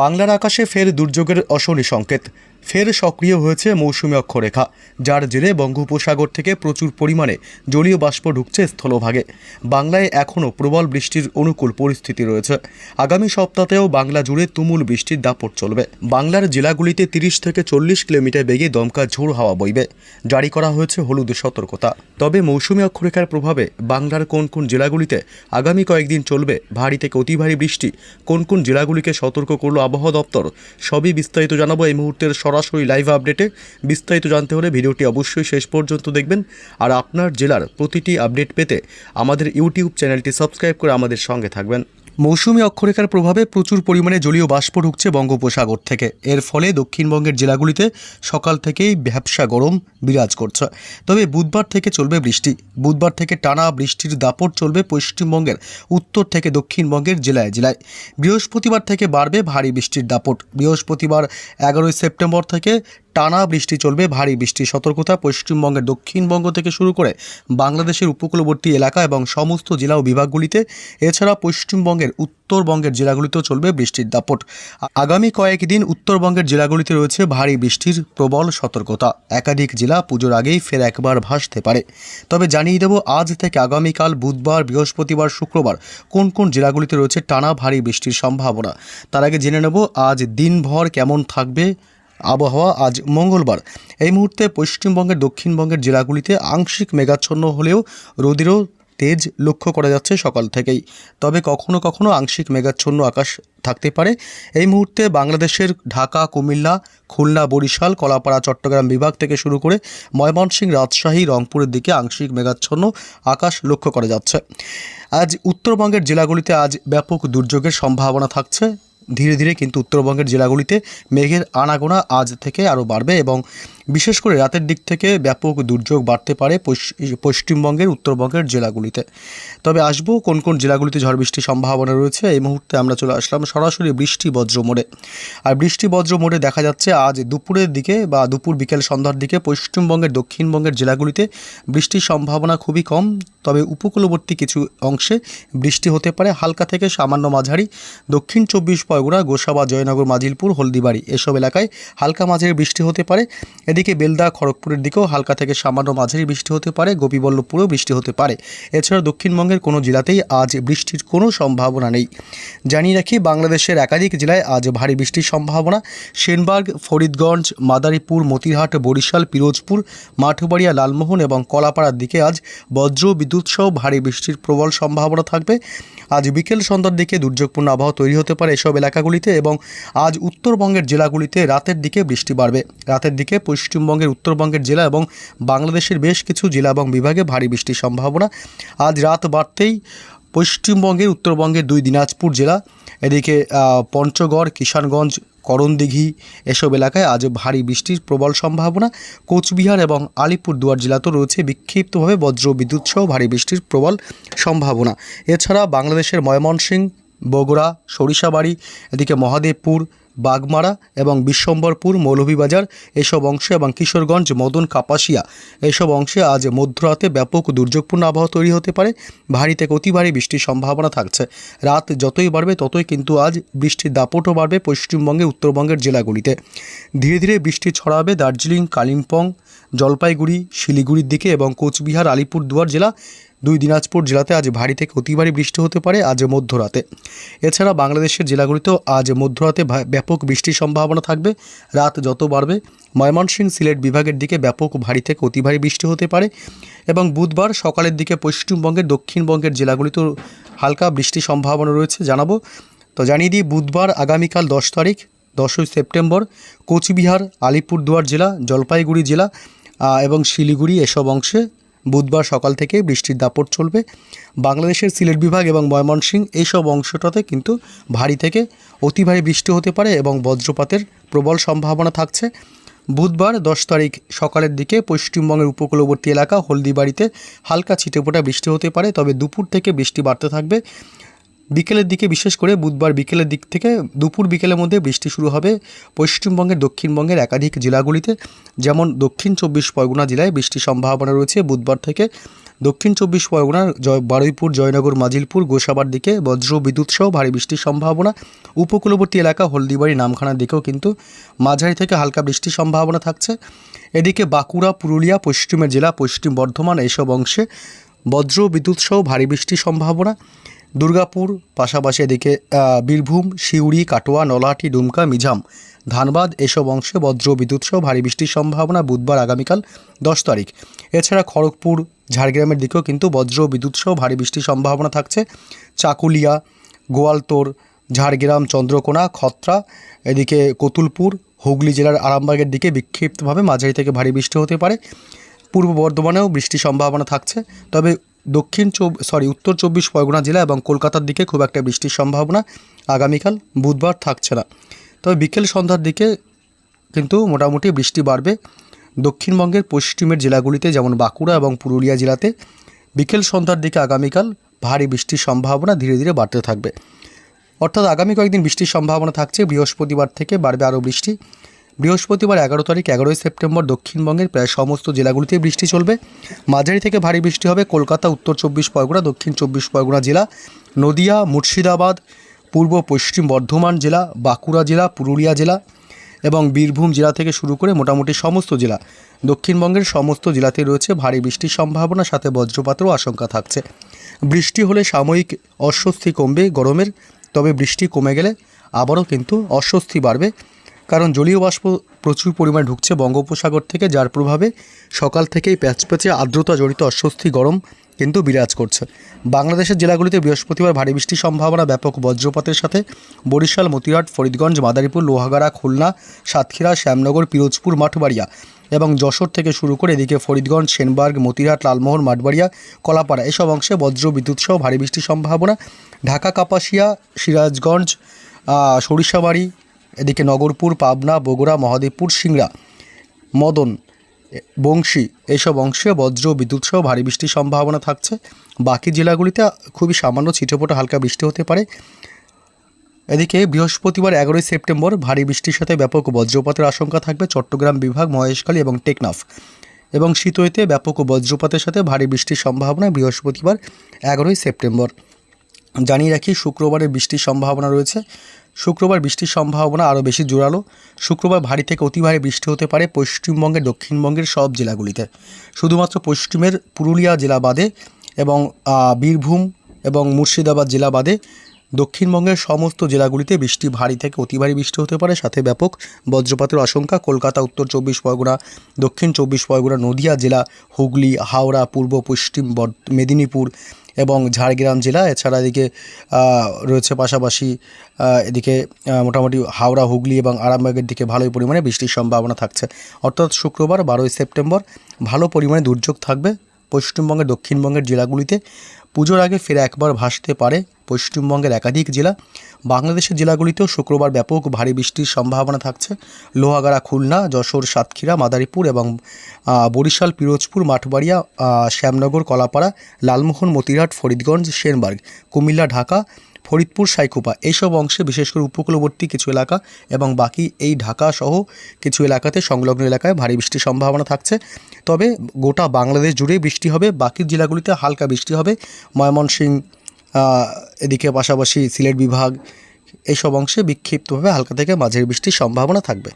বাংলার আকাশে ফের দুর্যোগের অশনি সংকেত। ফের সক্রিয় হয়েছে মৌসুমী অক্ষরেখা, যার জেরে বঙ্গোপসাগর থেকে প্রচুর পরিমাণে জলীয় বাষ্প ঢুকছে স্থলভাগে। বাংলায় এখনও প্রবল বৃষ্টির অনুকূল পরিস্থিতি রয়েছে। আগামী সপ্তাহেও বাংলা জুড়ে তুমুল বৃষ্টির দাপট চলবে। বাংলার জেলাগুলিতে তিরিশ থেকে চল্লিশ কিলোমিটার বেগে দমকা ঝোড় হাওয়া বইবে। জারি করা হয়েছে হলুদ সতর্কতা। তবে মৌসুমী অক্ষরেখার প্রভাবে বাংলার কোন কোন জেলাগুলিতে আগামী কয়েকদিন চলবে ভারী থেকে অতি ভারী বৃষ্টি, কোন কোন জেলাগুলিকে সতর্ক করল আবহাওয়া দপ্তর, সবই বিস্তারিত জানাব এই মুহূর্তের সরাসরি লাইভ আপডেটে বিস্তারিত জানতে হলে ভিডিওটি অবশ্যই শেষ পর্যন্ত দেখবেন। আর আপনার জেলার প্রতিটি আপডেট পেতে আমাদের ইউটিউব চ্যানেলটি সাবস্ক্রাইব করে আমাদের সঙ্গে থাকবেন। মৌসুমী অক্ষরেখার প্রভাবে প্রচুর পরিমাণে জলীয় বাষ্প ঢুকছে বঙ্গোপসাগর থেকে। এর ফলে দক্ষিণবঙ্গের জেলাগুলিতে সকাল থেকেই ব্যবসা গরম বিরাজ করছে। তবে বুধবার থেকে চলবে বৃষ্টি। বুধবার থেকে টানা বৃষ্টির দাপট চলবে পশ্চিমবঙ্গের উত্তর থেকে দক্ষিণবঙ্গের জেলায় জেলায়। বৃহস্পতিবার থেকে বাড়বে ভারী বৃষ্টির দাপট। বৃহস্পতিবার এগারোই সেপ্টেম্বর থেকে টানা বৃষ্টি চলবে, ভারী বৃষ্টির সতর্কতা পশ্চিমবঙ্গের দক্ষিণবঙ্গ থেকে শুরু করে বাংলাদেশের উপকূলবর্তী এলাকা এবং সমস্ত জেলা ও বিভাগগুলিতে। এছাড়া পশ্চিমবঙ্গের উত্তরবঙ্গের জেলাগুলিতেও চলবে বৃষ্টির দাপট। আগামী কয়েকদিন উত্তরবঙ্গের জেলাগুলিতে রয়েছে ভারী বৃষ্টির প্রবল সতর্কতা। একাধিক জেলা পুজোর আগেই ফের একবার ভাসতে পারে। তবে জানিয়ে দেব, আজ থেকে আগামীকাল বুধবার, বৃহস্পতিবার, শুক্রবার কোন কোন জেলাগুলিতে রয়েছে টানা ভারী বৃষ্টির সম্ভাবনা। তার আগে জেনে নেব, আজ দিনভর কেমন থাকবে আবহাওয়া আজ মঙ্গলবার। এই মুহূর্তে পশ্চিমবঙ্গের দক্ষিণবঙ্গের জেলাগুলিতে আংশিক মেঘাচ্ছন্ন হলেও রোদেরও তেজ লক্ষ্য করা যাচ্ছে সকাল থেকেই। তবে কখনো কখনো আংশিক মেঘাচ্ছন্ন আকাশ থাকতে পারে। এই মুহূর্তে বাংলাদেশের ঢাকা, কুমিল্লা, খুলনা, বরিশাল, কলাপাড়া, চট্টগ্রাম বিভাগ থেকে শুরু করে ময়মনসিংহ, রাজশাহী, রংপুরের দিকে আংশিক মেঘাচ্ছন্ন আকাশ লক্ষ্য করা যাচ্ছে। আজ উত্তরবঙ্গের জেলাগুলিতে আজ ব্যাপক দুর্যোগের সম্ভাবনা থাকছে। ধীরে ধীরে কিন্তু উত্তরবঙ্গের জেলাগুলিতে মেঘের আনাগোনা আজ থেকে আরও বাড়বে এবং বিশেষ করে রাতের দিক থেকে ব্যাপক দুর্যোগ বাড়তে পারে পশ্চিমবঙ্গের উত্তরবঙ্গের জেলাগুলিতে। তবে আসব কোন কোন জেলাগুলিতে ঝড় বৃষ্টির সম্ভাবনা রয়েছে, এই মুহূর্তে আমরা চলে আসলাম সরাসরি বৃষ্টি বজ্র মোড়ে। আর বৃষ্টি বজ্র মোড়ে দেখা যাচ্ছে আজ দুপুরের দিকে বা দুপুর বিকেল সন্ধ্যার দিকে পশ্চিমবঙ্গের, দক্ষিণবঙ্গের জেলাগুলিতে বৃষ্টির সম্ভাবনা খুবই কম। তবে উপকূলবর্তী কিছু অংশে বৃষ্টি হতে পারে, হালকা থেকে সামান্য মাঝারি। দক্ষিণ চব্বিশ পরগনা, গোসাবা, জয়নগর, মাজিলপুর, হলদিবাড়ি এসব এলাকায় হালকা মাঝারি বৃষ্টি হতে পারে। এদিকে বেলদা খড়গপুরের দিকেও হালকা থেকে সামান্য মাঝারি বৃষ্টি হতে পারে, গোপীবল্লভপুরেও বৃষ্টি হতে পারে। এছাড়া দক্ষিণবঙ্গের কোনো জেলাতেই আজ বৃষ্টির কোনো সম্ভাবনা নেই। জানিয়ে রাখি, বাংলাদেশের একাধিক জেলায় আজ ভারী বৃষ্টির সম্ভাবনা। সেনবাগ, ফরিদগঞ্জ, মাদারীপুর, মতিরহাট, বরিশাল, পিরোজপুর, মাঠবাড়িয়া, লালমোহন এবং কলাপাড়ার দিকে আজ বজ্র বিদ্যুৎ সহ ভারী বৃষ্টির প্রবল সম্ভাবনা থাকবে। আজ বিকেল সন্ধ্যার দিকে দুর্যোগপূর্ণ আবহাওয়া তৈরি হতে পারে এসব এলাকাগুলিতে এবং আজ উত্তরবঙ্গের জেলাগুলিতে রাতের দিকে বৃষ্টি বাড়বে। রাতের দিকে পশ্চিমবঙ্গের উত্তরবঙ্গের জেলা এবং বাংলাদেশের বেশ কিছু জেলা এবং বিভাগে ভারী বৃষ্টির সম্ভাবনা। আজ রাত বাড়তেই পশ্চিমবঙ্গের উত্তরবঙ্গের দুই দিনাজপুর জেলা, এদিকে পঞ্চগড়, কিষানগঞ্জ, করণদিঘি এসব এলাকায় আজ ভারী বৃষ্টির প্রবল সম্ভাবনা। কোচবিহার এবং আলিপুরদুয়ার জেলাতেও রয়েছে বিক্ষিপ্তভাবে বজ্র বিদ্যুৎ সহ ভারী বৃষ্টির প্রবল সম্ভাবনা। এছাড়া বাংলাদেশের ময়মনসিংহ, বগুড়া, সরিষাবাড়ি, এদিকে মহাদেবপুর বাগমারা এবং বিশ্বম্বরপুর মৌলভীবাজার, এসব অংশে এবং কিশোরগঞ্জ, মদন, কাপাসিয়া, এসব অংশে আজ মধ্যরাতে ব্যাপক দুর্যোগপূর্ণ আবহাওয়া তৈরি হতে পারে। ভারী থেকে অতি ভারী বৃষ্টির সম্ভাবনা থাকছে। রাত যতই বাড়বে, ততই কিন্তু আজ বৃষ্টির দাপটও বাড়বে পশ্চিমবঙ্গে, উত্তরবঙ্গের জেলাগুলিতে। ধীরে ধীরে বৃষ্টি ছড়াবে দার্জিলিং, কালিম্পং, জলপাইগুড়ি, শিলিগুড়ির দিকে এবং কোচবিহার, আলিপুরদুয়ার জেলা দুই দিনাজপুর জেলাতে আজ ভারী থেকে অতি ভারী বৃষ্টি হতে পারে আজ মধ্যরাতে। এছাড়া বাংলাদেশের জেলাগুলিতেও আজ মধ্যরাতে ব্যাপক বৃষ্টির সম্ভাবনা থাকবে। রাত যত বাড়বে, ময়মনসিংহ সিলেট বিভাগের দিকে ব্যাপক ভারী থেকে অতি ভারী বৃষ্টি হতে পারে এবং বুধবার সকালের দিকে পশ্চিমবঙ্গের, দক্ষিণবঙ্গের জেলাগুলিতেও হালকা বৃষ্টির সম্ভাবনা রয়েছে জানাব। তো জানিয়ে দিই, বুধবার আগামীকাল দশ তারিখ, দশই সেপ্টেম্বর, কোচবিহার, আলিপুরদুয়ার জেলা, জলপাইগুড়ি জেলা এবং শিলিগুড়ি এসব অংশে বুধবার সকাল থেকে বৃষ্টির দাপট চলবে। বাংলাদেশের সিলেট বিভাগ এবং ময়মনসিংহ এইসব অংশটাতে কিন্তু ভারী থেকে অতি ভারী বৃষ্টি হতে পারে এবং বজ্রপাতের প্রবল সম্ভাবনা থাকছে। বুধবার দশ তারিখ সকালের দিকে পশ্চিমবঙ্গের উপকূলবর্তী এলাকা হলদিবাড়িতে হালকা ছিটেফোঁটা বৃষ্টি হতে পারে, তবে দুপুর থেকে বৃষ্টি বাড়তে থাকবে। বিকেলের দিকে, বিশেষ করে বুধবার বিকেলের দিক থেকে দুপুর বিকেলের মধ্যে বৃষ্টি শুরু হবে পশ্চিমবঙ্গের, দক্ষিণবঙ্গের একাধিক জেলাগুলিতে। যেমন দক্ষিণ চব্বিশ পরগনা জেলায় বৃষ্টির সম্ভাবনা রয়েছে বুধবার থেকে। দক্ষিণ চব্বিশ পরগনার জয়, বারুইপুর, জয়নগর, মাজিলপুর, গোসাবার দিকে বজ্র, বিদ্যুৎ সহ ভারী বৃষ্টির সম্ভাবনা। উপকূলবর্তী এলাকা হলদিবাড়ি, নামখানার দিকেও কিন্তু মাঝারি থেকে হালকা বৃষ্টির সম্ভাবনা থাকছে। এদিকে বাঁকুড়া, পুরুলিয়া, পশ্চিমের জেলা, পশ্চিম বর্ধমান এসব অংশে বজ্র, বিদ্যুৎ সহ ভারী বৃষ্টির সম্ভাবনা। দুর্গাপুর, পাশাপাশি এদিকে বীরভূম, সিউড়ি, কাটোয়া, নলহাটি, ডুমকা মিঝাম ধানবাদ এসব অংশে বজ্র বিদ্যুৎ সহ ভারী বৃষ্টির সম্ভাবনা বুধবার আগামীকাল দশ তারিখ। এছাড়া খড়গপুর, ঝাড়গ্রামের দিকেও কিন্তু বজ্র বিদ্যুৎ সহ ভারী বৃষ্টির সম্ভাবনা থাকছে। চাকুলিয়া গোয়ালতোড় ঝাড়গ্রাম, চন্দ্রকোনা, খত্রা, এদিকে কতুলপুর, হুগলি জেলার আরামবাগের দিকে বিক্ষিপ্তভাবে মাঝারি থেকে ভারী বৃষ্টি হতে পারে। পূর্ব বর্ধমানেও বৃষ্টির সম্ভাবনা থাকছে। তবে দক্ষিণ সরি উত্তর চব্বিশ পরগনা জেলা এবং কলকাতার দিকে খুব একটা বৃষ্টির সম্ভাবনা আগামীকাল বুধবার থাকছে না। তবে বিকেল সন্ধ্যার দিকে কিন্তু মোটামুটি বৃষ্টি বাড়বে। দক্ষিণবঙ্গের পশ্চিমের জেলাগুলিতে যেমন বাঁকুড়া এবং পুরুলিয়া জেলাতে বিকেল সন্ধ্যার দিকে আগামীকাল ভারী বৃষ্টির সম্ভাবনা ধীরে ধীরে বাড়তে থাকবে। অর্থাৎ আগামী কয়েকদিন বৃষ্টির সম্ভাবনা থাকছে। বৃহস্পতিবার থেকে বাড়বে আরও বৃষ্টি। বৃহস্পতিবার এগারো তারিখ, এগারোই সেপ্টেম্বর দক্ষিণবঙ্গের প্রায় সমস্ত জেলাগুলিতে বৃষ্টি চলবে। মাঝারি থেকে ভারী বৃষ্টি হবে কলকাতা, উত্তর চব্বিশ পরগনা, দক্ষিণ চব্বিশ পরগনা জেলা, নদিয়া, মুর্শিদাবাদ, পূর্ব পশ্চিম বর্ধমান জেলা, বাঁকুড়া জেলা, পুরুলিয়া জেলা এবং বীরভূম জেলা থেকে শুরু করে মোটামুটি সমস্ত জেলা। দক্ষিণবঙ্গের সমস্ত জেলাতে রয়েছে ভারী বৃষ্টির সম্ভাবনা, সাথে বজ্রপাতেরও আশঙ্কা থাকছে। বৃষ্টি হলে সাময়িক অস্বস্তি কমবে গরমের, তবে বৃষ্টি কমে গেলে আবারও কিন্তু অস্বস্তি বাড়বে। কারণ জলীয় বাষ্প প্রচুর পরিমাণে ঢুকছে বঙ্গোপসাগর থেকে, যার প্রভাবে সকাল থেকেই প্যাচপ্যাচে আর্দ্রতা জড়িত অস্বস্তি গরম কিন্তু বিরাজ করছে। বাংলাদেশের জেলাগুলিতে বৃহস্পতিবার ভারী বৃষ্টির সম্ভাবনা, ব্যাপক বজ্রপাতের সাথে বরিশাল, মতিরাট, ফরিদগঞ্জ, মাদারীপুর, লোহাগাড়া, খুলনা, সাতক্ষীরা, শ্যামনগর, পিরোজপুর, মাঠবাড়িয়া এবং যশোর থেকে শুরু করে এদিকে ফরিদগঞ্জ, সেনবার্গ মতিরহাট লালমোহন, মাঠবাড়িয়া, কলাপাড়া এসব অংশে বজ্র, বিদ্যুৎ সহ ভারী বৃষ্টির সম্ভাবনা। ঢাকা, কাপাসিয়া, সিরাজগঞ্জ সরিষাবাড়ি এদিকে নগরপুর, পাবনা, বগুড়া, মহাদেবপুর, সিংড়া, মদন, বংশী এইসব অংশে বজ্র বিদ্যুৎ সহ ভারী বৃষ্টির সম্ভাবনা থাকছে। বাকি জেলাগুলিতে খুবই সামান্য ছিটেফোঁটা হালকা বৃষ্টি হতে পারে। এদিকে বৃহস্পতিবার এগারোই সেপ্টেম্বর ভারী বৃষ্টির সাথে ব্যাপক বজ্রপাতের আশঙ্কা থাকবে চট্টগ্রাম বিভাগ, মহেশখালী এবং টেকনাফ। এবং শীতইতে ব্যাপক বজ্রপাতের সাথে ভারী বৃষ্টির সম্ভাবনা বৃহস্পতিবার এগারোই সেপ্টেম্বর। জানিয়ে রাখি, শুক্রবারে বৃষ্টির সম্ভাবনা রয়েছে। শুক্রবার বৃষ্টির সম্ভাবনা আরও বেশি জোরালো। শুক্রবার ভারী থেকে অতি ভারী বৃষ্টি হতে পারে পশ্চিমবঙ্গের, দক্ষিণবঙ্গের সব জেলাগুলিতে। শুধুমাত্র পশ্চিমের পুরুলিয়া জেলা বাদে এবং বীরভূম এবং মুর্শিদাবাদ জেলা বাদে দক্ষিণবঙ্গের সমস্ত জেলাগুলিতে বৃষ্টি ভারী থেকে অতি ভারী বৃষ্টি হতে পারে। সাথে ব্যাপক বজ্রপাতের আশঙ্কা কলকাতা, উত্তর চব্বিশ পরগনা, দক্ষিণ চব্বিশ পরগনা, নদিয়া জেলা, হুগলি, হাওড়া, পূর্ব, পশ্চিম মেদিনীপুর এবং ঝাড়গ্রাম জেলা, এছাড়া এদিকে রয়েছে পাশাপাশি এদিকে মোটামুটি হাওড়া, হুগলি এবং আরামবাগের দিকে ভালোই পরিমাণে বৃষ্টির সম্ভাবনা থাকছে। অর্থাৎ শুক্রবার বারোই সেপ্টেম্বর ভালো পরিমাণে দুর্যোগ থাকবে পশ্চিমবঙ্গের, দক্ষিণবঙ্গের জেলাগুলিতে। পুজোর আগে ফের একবার ভাসতে পারে পশ্চিমবঙ্গের একাধিক জেলা। বাংলাদেশের জেলাগুলিতেও শুক্রবার ব্যাপক ভারী বৃষ্টির সম্ভাবনা থাকছে। লোহাগাড়া, খুলনা, যশোর, সাতক্ষীরা, মাদারীপুর এবং বরিশাল, পিরোজপুর, মাঠবাড়িয়া শ্যামনগর, কলাপাড়া, লালমোহন, মতিরহাট, ফরিদগঞ্জ, সেনবার্গ, কুমিল্লা, ঢাকা ফরিদপুর, সাইকুপা এইসব অংশে বিশেষ করে উপকূলবর্তী কিছু এলাকা এবং বাকি এই ঢাকা সহ কিছু এলাকাতে সংলগ্ন এলাকায় ভারী বৃষ্টির সম্ভাবনা থাকছে। তবে গোটা বাংলাদেশ জুড়ে বৃষ্টি হবে, বাকি জেলাগুলিতে হালকা বৃষ্টি হবে। ময়মনসিং এদিকে পাশাপাশি সিলেট বিভাগ, এইসব অংশে বিক্ষিপ্তভাবে হালকা থেকে মাঝের বৃষ্টির সম্ভাবনা থাকবে।